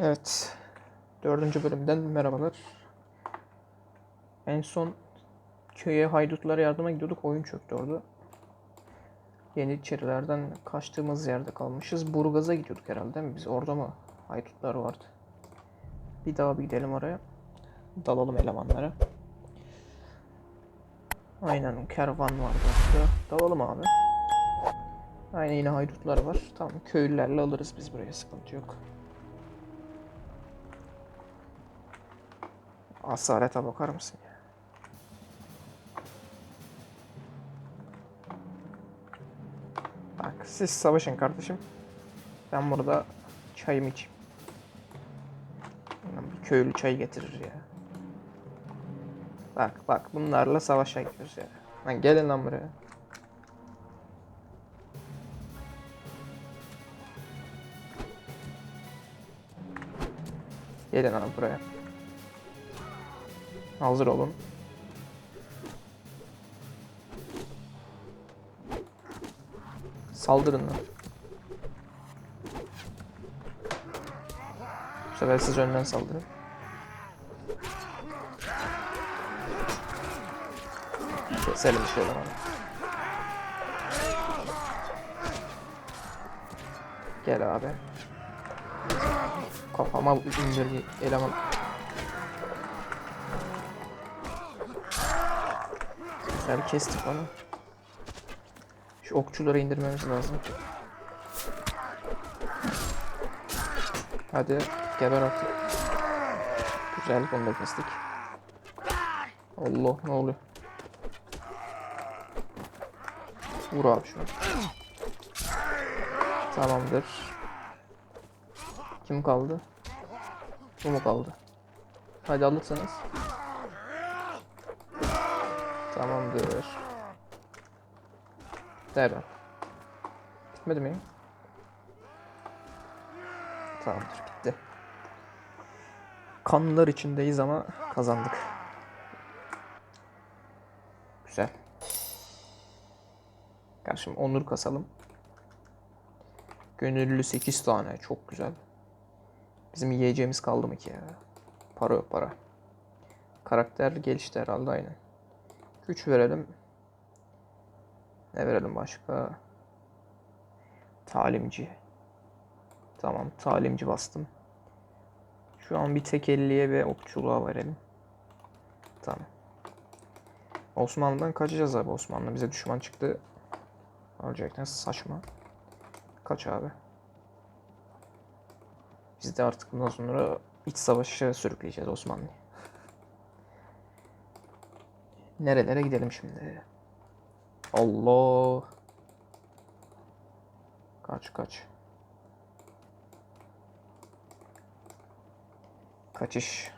Evet. Dördüncü bölümden merhabalar. En son köye haydutlara yardıma gidiyorduk. Oyun çöktü orada. Yeniçerilerden kaçtığımız yerde kalmışız. Burgaz'a gidiyorduk herhalde değil mi? Biz orada mı haydutlar vardı? Bir daha bir gidelim oraya. Dalalım elemanlara. Aynen kervan vardı orada. Dalalım abi. Aynen yine haydutlar var. Tamam köylülerle alırız biz buraya sıkıntı yok. Asalete bakar mısın ya? Bak siz savaşın kardeşim. Ben burada çayımı içeyim. Bir köylü çay getirir ya. Bak bak bunlarla savaşa gidiyoruz ya. Lan gelin lan buraya. Gelin abi buraya. Hazır olun. Saldırın lan. Bu sefer siz önden saldırın. Keselim şöyle onu. Gel abi. Kafama indirdi eleman. Güzel kestik onu. Şu okçuları indirmemiz lazım. Hadi geber artık. Güzel bunu da kestik. Allah ne oluyor? Vur abi şunu. Tamamdır. Kim kaldı? Bu mu kaldı? Hadi alırsanız. Tamamdır. Derhal. Bitmedi mi? Tamamdır bitti. Kanlar içindeyiz ama kazandık. Güzel. Karşım onur kasalım. Gönüllü 8 tane çok güzel. Bizim yiyeceğimiz kaldı mı ki ya? Para yok para. Karakter gelişti herhalde aynen. Güç verelim. Ne verelim başka? Talimci. Tamam talimci bastım. Şu an bir tekelliye ve okçuluğa verelim. Tamam. Osmanlı'dan kaçacağız abi Osmanlı. Bize düşman çıktı. Gerçekten saçma. Kaç abi. Biz de artık bundan sonra iç savaşa sürükleyeceğiz Osmanlı'yı. Nerelere gidelim şimdi? Allah. Kaç kaç. Kaçış.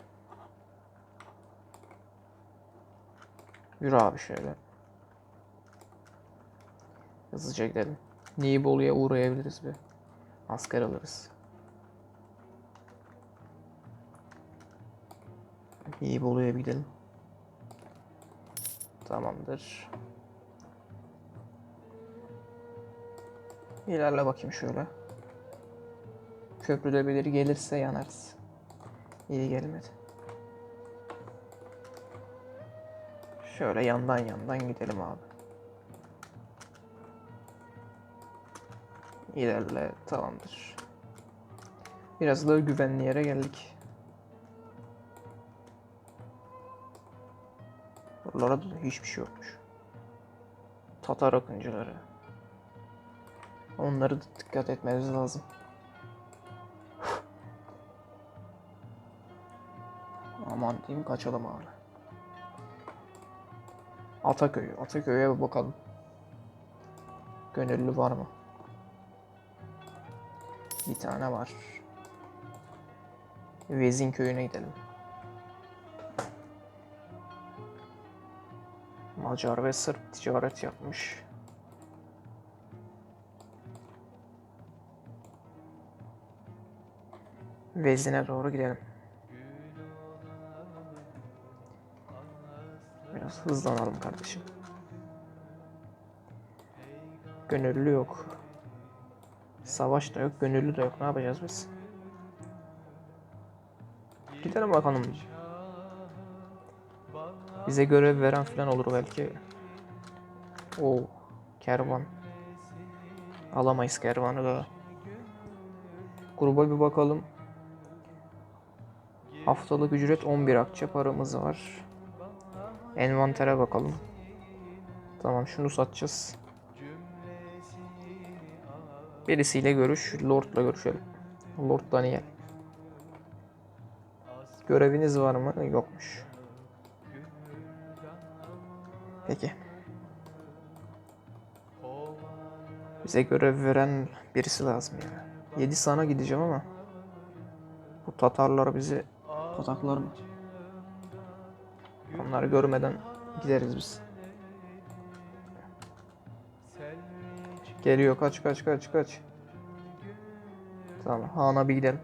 Yürü abi şöyle. Hızlıca gidelim. Nibolu'ya uğrayabiliriz bir. Asker alırız. Nibolu'ya bir gidelim. Tamamdır. İlerle bakayım şöyle. Köprüde biri gelirse yanarız. İyi gelmedi. Şöyle yandan yandan gidelim abi. İlerle tamamdır. Biraz daha güvenli yere geldik. Buralarda da hiçbir şey yokmuş. Tatar akıncıları. Onları da dikkat etmemiz lazım. Aman diyeyim kaçalım abi. Ataköy. Ataköy'e bir bakalım. Gönüllü var mı? Bir tane var. Vezin köyüne gidelim. Macar ve Sırp ticaret yapmış. Vezin'e doğru gidelim. Biraz hızlanalım kardeşim. Gönüllü yok. Savaş da yok, gönüllü de yok. Ne yapacağız biz? Gidelim bakalım. Bize görev veren falan olur belki. O kervan. Alamayız kervanı da. Gruba bir bakalım. Haftalık ücret 11 akçe paramız var. Envantere bakalım. Tamam şunu satacağız. Birisiyle görüş. Lord'la görüşelim. Lord Daniel. Göreviniz var mı? Yokmuş. Peki. Bize görev veren birisi lazım ya. 7 sana gideceğim ama bu Tatarlar bizi pataklar mı? Onları görmeden gideriz biz. Geliyor kaç kaç kaç kaç. Tamam Han'a bir gidelim.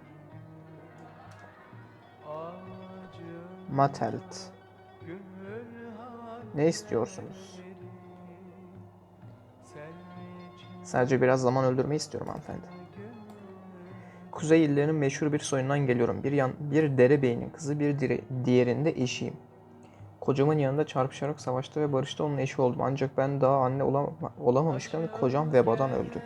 Matelt. Ne istiyorsunuz? Sadece biraz zaman öldürmeyi istiyorum hanımefendi. Kuzey illerinin meşhur bir soyundan geliyorum. Bir yan, bir derebeyinin kızı, bir dire, diğerinde eşiyim. Kocamın yanında çarpışarak savaşta ve barışta onun eşi oldum. Ancak ben daha anne olama, olamamışken kocam vebadan öldü.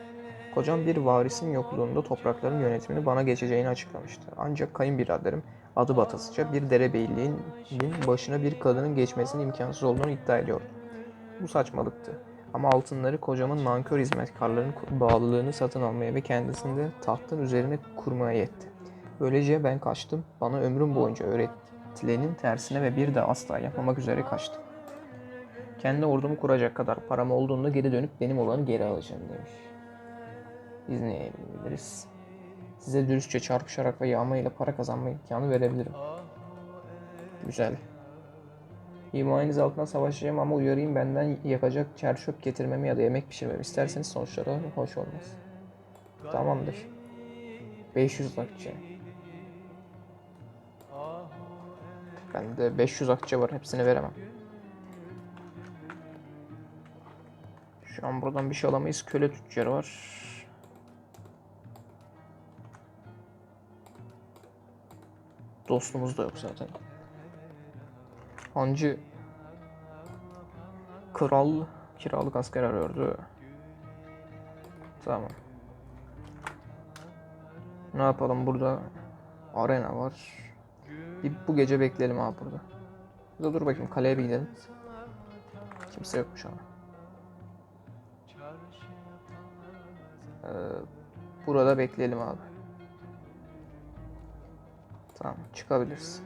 Kocam bir varisin yokluğunda toprakların yönetimini bana geçeceğini açıklamıştı. Ancak kayınbiraderim adı batasıca bir derebeyliğin başına bir kadının geçmesinin imkansız olduğunu iddia ediyordu. Bu saçmalıktı. Ama altınları kocamın nankör hizmetkarların bağlılığını satın almaya ve kendisini de tahtın üzerine kurmaya yetti. Böylece ben kaçtım. Bana ömrüm boyunca öğretilenin tersine ve bir de asla yapmamak üzere kaçtım. Kendi ordumu kuracak kadar param olduğunda geri dönüp benim olanı geri alacağım demiş. İzleyebiliriz. Size dürüstçe çarpışarak ve yağmayla para kazanma imkanı verebilirim. Güzel. Himayeniz altına savaşacağım ama uyarayım benden yakacak çerçöp getirmemi ya da yemek pişirmemi isterseniz sonuçları hoş olmaz. Tamamdır. 500 akçe. Bende 500 akçe var hepsini veremem. Şu an buradan bir şey alamayız. Köle tüccarı var. Dostumuz da yok zaten. Hancı kral kiralık asker arıyordu. Tamam. Ne yapalım burada? Arena var. Bir bu gece bekleyelim abi burada. Burada dur bakayım kaleye bir gidelim. Kimse yokmuş ama. Ee, burada bekleyelim abi. Tamam çıkabiliriz.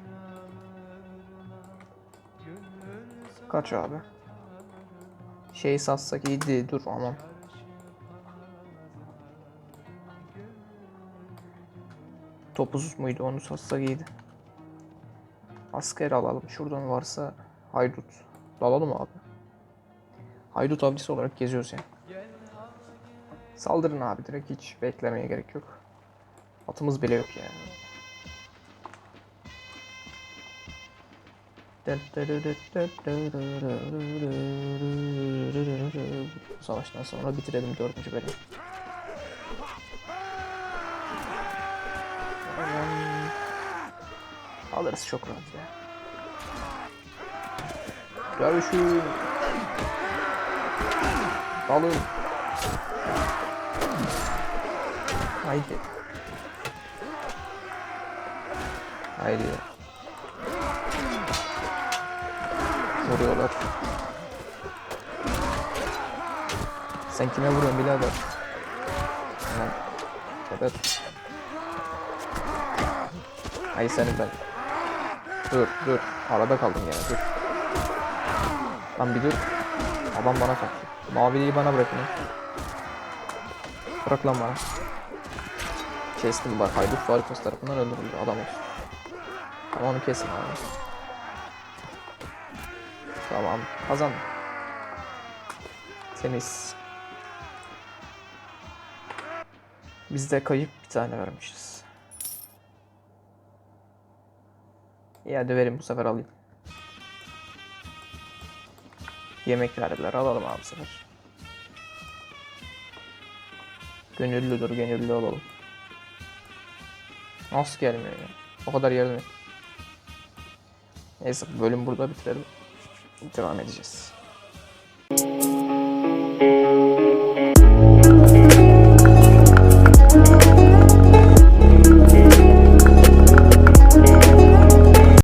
Kaç abi? Şey satsak iyiydi. Dur aman. Topuz muydu? Onu satsak iyiydi. Asker alalım. Şuradan varsa haydut. Dalalım abi. Haydut avcısı olarak geziyoruz yani. Saldırın abi direkt hiç beklemeye gerek yok. Atımız bile yok yani. Savaştan sonra bitirelim dördüncü bölüm. Alırız çok rahat ya. Dövüşün. Dalın. Haydi. Haydi. Vuruyorlar. Sen kime vuruyorsun birader? Lan. Evet. Ay senin ben. Dur dur. Arada kaldım ya dur. Lan bir dur. Adam bana kaçtı. Maviliği bana bırakın. Bırak lan bana. Kestim bak haydut Farikos tarafından öldürüldü adam olsun. Ama onu kesin abi. Tamam kazan. Temiz. Biz de kayıp bir tane vermişiz. İyi hadi verin bu sefer alayım. Yemek verdiler alalım abi bu sefer. Gönüllüdür gönüllü olalım. Nasıl gelmiyor ya? O kadar yardım et. Neyse bölüm burada bitirelim. i tyle mam jak dziś.